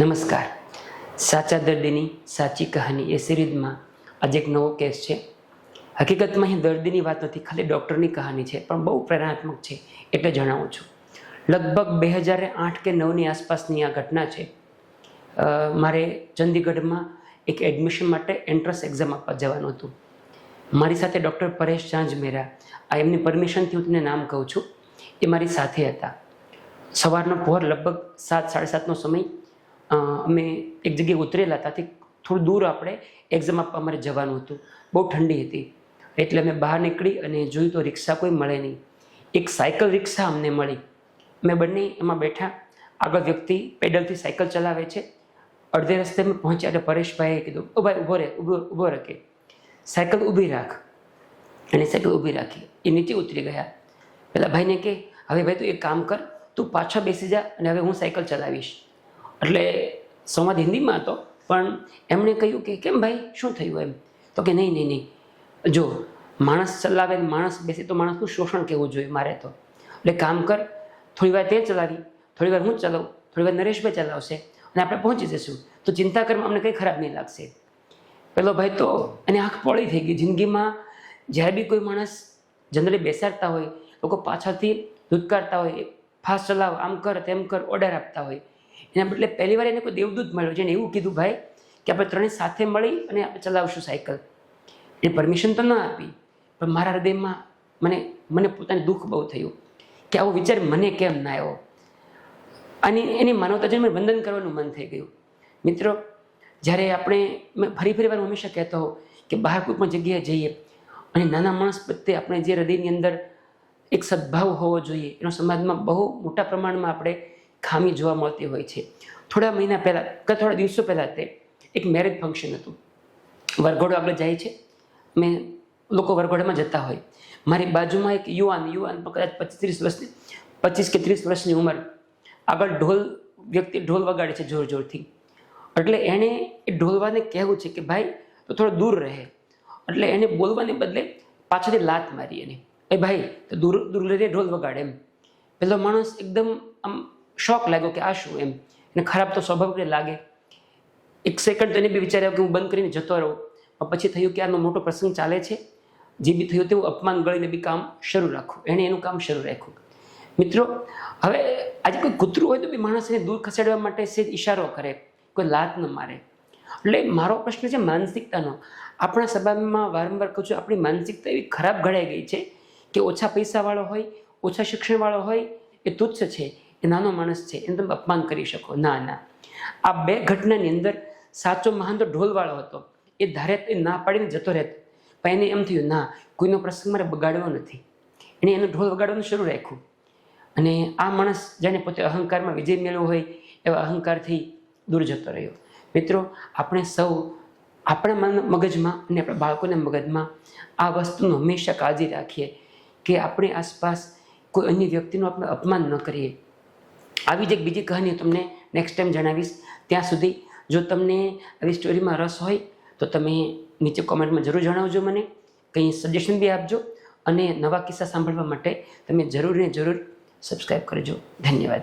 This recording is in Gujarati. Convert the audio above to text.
નમસ્કાર. સાચા દર્દીની સાચી કહાની એ સિરીઝમાં આજે એક નવો કેસ છે. હકીકતમાં અહીં દર્દીની વાત નથી, ખાલી ડૉક્ટરની કહાની છે, પણ બહુ પ્રેરણાત્મક છે એટલે જણાવું છું. લગભગ બે હજાર આઠ કે નવની આસપાસની આ ઘટના છે. મારે ચંદીગઢમાં એક એડમિશન માટે એન્ટ્રન્સ એક્ઝામ આપવા જવાનું હતું. મારી સાથે ડૉક્ટર પરેશ ચાંજ મેરા. આ એમની પરમિશનથી હું તમને નામ કહું છું. એ મારી સાથે હતા. સવારનો પહોર લગભગ સાત, સાડા સાતનો સમય અમે એક જગ્યાએ ઉતરેલા ત્યાંથી થોડું દૂર આપણે એક્ઝામ આપવા અમારે જવાનું હતું. બહુ ઠંડી હતી. એટલે અમે બહાર નીકળી અને જોયું તો રિક્ષા કોઈ મળે નહીં. એક સાયકલ રિક્ષા અમને મળી. અમે બંને એમાં બેઠા. આગળ વ્યક્તિ પેડલથી સાયકલ ચલાવે છે. અડધે રસ્તે અમે પહોંચ્યા એટલે પરેશભાઈએ કીધું, ઓ ભાઈ ઊભો રહે ઊભો ઊભો રાખે. સાયકલ ઊભી રાખ. અને સાયકલ ઊભી રાખી. એ નીચે ઉતરી ગયા. પેલા ભાઈને કે, હવે ભાઈ તું એક કામ કર. તું પાછા બેસી જા અને હવે હું સાયકલ ચલાવીશ. એટલે સંવાદ હિન્દીમાં હતો, પણ એમણે કહ્યું કે, કેમ ભાઈ, શું થયું એમ? તો કે, નહીં નહીં નહીં. જો, માણસ ચલાવે માણસ બેસે તો માણસનું શોષણ કહેવું જોઈએ મારે તો? એટલે કામ કર, થોડી વાર તે ચલાવી, થોડી વાર હું ચલાવું, થોડી વાર નરેશભાઈ ચલાવશે અને આપણે પહોંચી જઈશું. તો ચિંતા કરવામાં અમને કંઈ ખરાબ નહીં લાગશે. પેલો ભાઈ તો એની આંખ પોળી થઈ ગઈ. જિંદગીમાં જ્યારે બી કોઈ માણસ જનરલી બેસાડતા હોય, લોકો પાછળથી ધૂતકારતા હોય, ફાસ્ટ ચલાવ, આમ કર, તેમ કર ઓર્ડર આપતા હોય એના બદલે પહેલી વાર એને કોઈ દેવદૂત મળ્યો જેને એવું કીધું, ભાઈ, કે આપણે ત્રણેય સાથે મળી અને આપણે ચલાવશું સાયકલ. એ પરમિશન તો ન આપી, પણ મારા હૃદયમાં મને મને પોતાને દુઃખ બહુ થયું કે આવો વિચાર મને કેમ ના આવ્યો? અને એની માનવતા જોઈને મને વંદન કરવાનું મન થઈ ગયું. મિત્રો, જ્યારે આપણે મેં, ફરી ફરી વાર હંમેશા કહેતો હોઉં કે બહાર કોઈ પણ જગ્યાએ જઈએ અને નાના માણસ પ્રત્યે આપણે જે હૃદયની અંદર એક સદભાવ હોવો જોઈએ, એનો સમાજમાં બહુ મોટા પ્રમાણમાં આપણે ખામી જોવા મળતી હોય છે. થોડા મહિના પહેલાં કે થોડા દિવસો પહેલાં તે એક મેરેજ ફંક્શન હતું. વરઘોડો આગળ જાય છે. મેં લોકો વરઘોડામાં જતા હોય. મારી બાજુમાં એક યુવાન યુવાન કદાચ પચીસ ત્રીસ વર્ષની, પચીસ કે ત્રીસ વર્ષની ઉંમર, આગળ ઢોલ વ્યક્તિ ઢોલ વગાડે છે જોર જોરથી. એટલે એણે એ ઢોલવાને કહેવું છે કે, ભાઈ, તો થોડો દૂર રહે. એટલે એને બોલવાને બદલે પાછળથી લાત મારી એને. એ ભાઈ, તો દૂર દૂર રહીને ઢોલ વગાડે એમ. પેલો માણસ એકદમ આમ શોક લાગ્યો કે આ શું એમ? એને ખરાબ તો સ્વાભાવિક લાગે. એક સેકન્ડ તો એને બી વિચાર્યો કે હું બંધ કરીને જતો રહું. પણ પછી થયું કે આનો મોટો પ્રસંગ ચાલે છે. જે બી થયું તેવું અપમાન ગળીને બી કામ શરૂ રાખવું. એણે એનું કામ શરૂ રાખ્યું. મિત્રો, હવે આજે કોઈ કૂતરું હોય તો બી માણસને દૂર ખસેડવા માટે સેજ ઈશારો કરે. કોઈ લાત ન મારે. એટલે મારો પ્રશ્ન છે માનસિકતાનો. આપણા સભામાં વારંવાર કહું છું, આપણી માનસિકતા એવી ખરાબ ઘડાઈ ગઈ છે કે ઓછા પૈસાવાળો હોય, ઓછા શિક્ષણવાળો હોય, એ તુચ્છ છે. એ નાનો માણસ છે, એને તમે અપમાન કરી શકો. ના ના. આ બે ઘટનાની અંદર સાચો મહાન તો ઢોલવાળો હતો. એ ધારે એ ના પાડીને જતો રહેતો. પણ એને એમ થયું, ના, કોઈનો પ્રસંગ મારે બગાડવો નથી. એણે એનો ઢોલ વગાડવાનું શરૂ રાખ્યું. અને આ માણસ જેને પોતે અહંકારમાં વિજય મેળવ્યો હોય, એવા અહંકારથી દૂર જતો રહ્યો. મિત્રો, આપણે સૌ આપણા મન મગજમાં અને આપણા બાળકોના મગજમાં આ વસ્તુનું હંમેશા કાળજી રાખીએ કે આપણી આસપાસ કોઈ અન્ય વ્યક્તિનું આપણે અપમાન ન કરીએ. આવી જ એક બીજી કહાની તમને નેક્સ્ટ ટાઈમ જણાવીશ. ત્યાં સુધી જો તમને આવી સ્ટોરીમાં રસ હોય, તો તમે નીચે કોમેન્ટમાં જરૂર જણાવજો મને. કંઈ સજેશન બી આપજો. અને નવા કિસ્સા સાંભળવા માટે તમે જરૂર ને જરૂર સબસ્ક્રાઈબ કરજો. ધન્યવાદ.